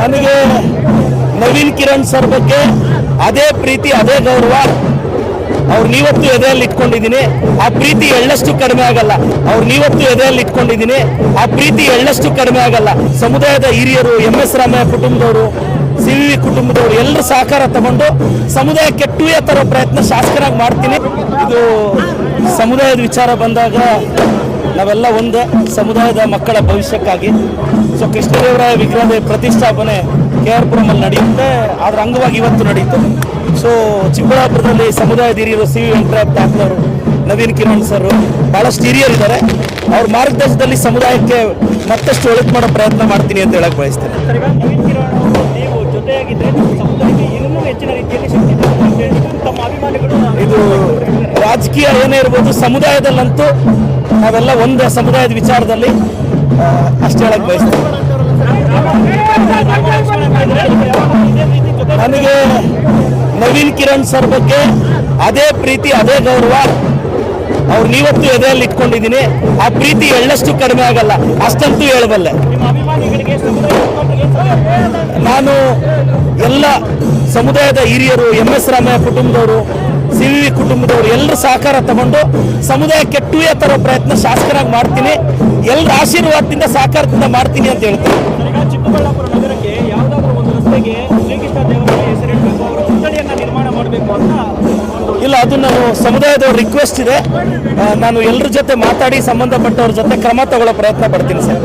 ನನಗೆ ನವೀನ್ ಕಿರಣ್ ಸರ್ ಬಗ್ಗೆ ಅದೇ ಪ್ರೀತಿ, ಅದೇ ಗೌರವ. ಅವ್ರು ನೀವತ್ತು ಎದೆಯಲ್ಲಿ ಇಟ್ಕೊಂಡಿದ್ದೀನಿ. ಆ ಪ್ರೀತಿ ಎಳ್ಳಷ್ಟು ಕಡಿಮೆ ಆಗಲ್ಲ. ಅವ್ರು ನೀವತ್ತು ಎದೆಯಲ್ಲಿ ಇಟ್ಕೊಂಡಿದ್ದೀನಿ. ಆ ಪ್ರೀತಿ ಎಳ್ಳಷ್ಟು ಕಡಿಮೆ ಆಗಲ್ಲ. ಸಮುದಾಯದ ಹಿರಿಯರು, ಎಂ ಎಸ್ ರಾಮಯ್ಯ ಕುಟುಂಬದವರು, ಸಿ ವಿ ಕುಟುಂಬದವರು ಎಲ್ಲರೂ ಸಹಕಾರ ತಗೊಂಡು ಸಮುದಾಯಕ್ಕೆ ಕೆಟ್ಟುವೇ ತರೋ ಪ್ರಯತ್ನ ಶಾಸಕರಾಗಿ ಮಾಡ್ತೀನಿ. ಇದು ಸಮುದಾಯದ ವಿಚಾರ ಬಂದಾಗ ನಾವೆಲ್ಲ ಒಂದೇ ಸಮುದಾಯದ ಮಕ್ಕಳ ಭವಿಷ್ಯಕ್ಕಾಗಿ. ಸೊ ಕೃಷ್ಣದೇವರಾಯ ವಿಗ್ರಹದ ಪ್ರತಿಷ್ಠಾಪನೆ ಕೆ ಆರ್ ಪುರಮಲ್ಲಿ ನಡೆಯುತ್ತೆ. ಅದರ ಅಂಗವಾಗಿ ಇವತ್ತು ನಡೆಯಿತು ಸೊ ಚಿಕ್ಕಬಳ್ಳಾಪುರದಲ್ಲಿ ಸಮುದಾಯ ಹಿರಿಯರು ಸಿ ವಿ ವೆಂಕಟರಾಯ್ ತಾತ್ನವರು ನವೀನ್ ಕಿರಣ್ ಸರ್ ಭಾಳಷ್ಟು ಹಿರಿಯರಿದ್ದಾರೆ. ಅವ್ರ ಮಾರ್ಗದರ್ಶನದಲ್ಲಿ ಸಮುದಾಯಕ್ಕೆ ಮತ್ತಷ್ಟು ಒಳಿತು ಮಾಡೋ ಪ್ರಯತ್ನ ಮಾಡ್ತೀನಿ ಅಂತ ಹೇಳಕ್ ಬಯಸ್ತೇನೆ. ಸರ್ ನವೀನ್ ಕಿರಣ್ ನೀವು ಜೊತೆಯಾಗಿದ್ದರೆ ನಮ್ಮ ಸಮುದಾಯಕ್ಕೆ ಇನ್ನೂ ಹೆಚ್ಚಿನ ರೀತಿಯಲ್ಲಿ ಶಕ್ತಿ ಅಂತ ತಮ್ಮ ಅಭಿಮಾನಿಗಳು ಇದು ರಾಜಕೀಯ ಏನೇ ಇರ್ಬೋದು ಸಮುದಾಯದಲ್ಲಂತೂ ನಾವೆಲ್ಲ ಒಂದು ಸಮುದಾಯದ ವಿಚಾರದಲ್ಲಿ ಅಷ್ಟು ಹೇಳಕ್ಕೆ ಜೊತೆ ನನಗೆ ನವೀನ್ ಕಿರಣ್ ಸರ್ ಬಗ್ಗೆ ಅದೇ ಪ್ರೀತಿ, ಅದೇ ಗೌರವ. ಅವ್ರು ನೀವತ್ತು ಎದೆಯಲ್ಲಿ ಇಟ್ಕೊಂಡಿದ್ದೀನಿ. ಆ ಪ್ರೀತಿ ಎಳ್ಳಷ್ಟು ಕಡಿಮೆ ಆಗಲ್ಲ. ಅಷ್ಟಂತೂ ಹೇಳಬಲ್ಲೆ? ನಾನು ಎಲ್ಲ ಸಮುದಾಯದ ಹಿರಿಯರು, ಎಂ ಎಸ್ ರಾಮಯ್ಯ ಕುಟುಂಬದವರು ಸಿ ವಿ ಕುಟುಂಬದವರು ಎಲ್ಲರ ಸಹಕಾರ ತಗೊಂಡು ಸಮುದಾಯಕ್ಕೆ ಟೂಯ ತರೋ ಪ್ರಯತ್ನ ಶಾಸಕರಾಗಿ ಮಾಡ್ತೀನಿ. ಎಲ್ಲರ ಆಶೀರ್ವಾದದಿಂದ ಸಹಕಾರದಿಂದ ಮಾಡ್ತೀನಿ ಅಂತ ಈಗ ಚಿಕ್ಕಬಳ್ಳಾಪುರ ನಗರಕ್ಕೆ ಯಾವುದಾದ್ರೂ ಒಂದು ರಸ್ತೆಗೆ ಶ್ರೀಕೃಷ್ಣ ದೇವರಾಯ ಹೆಸರಿಡಬೇಕು ಅವರ ನಿರ್ಮಾಣ ಮಾಡಬೇಕು ಅಂತ ಇಲ್ಲ ಅದು ನಾನು ಸಮುದಾಯದವ್ರ ರಿಕ್ವೆಸ್ಟ್ ಇದೆ. ನಾನು ಎಲ್ಲರ ಜೊತೆ ಮಾತಾಡಿ ಸಂಬಂಧಪಟ್ಟವ್ರ ಜೊತೆ ಕ್ರಮ ತಗೊಳ್ಳೋ ಪ್ರಯತ್ನ ಪಡ್ತೀನಿ ಸರ್.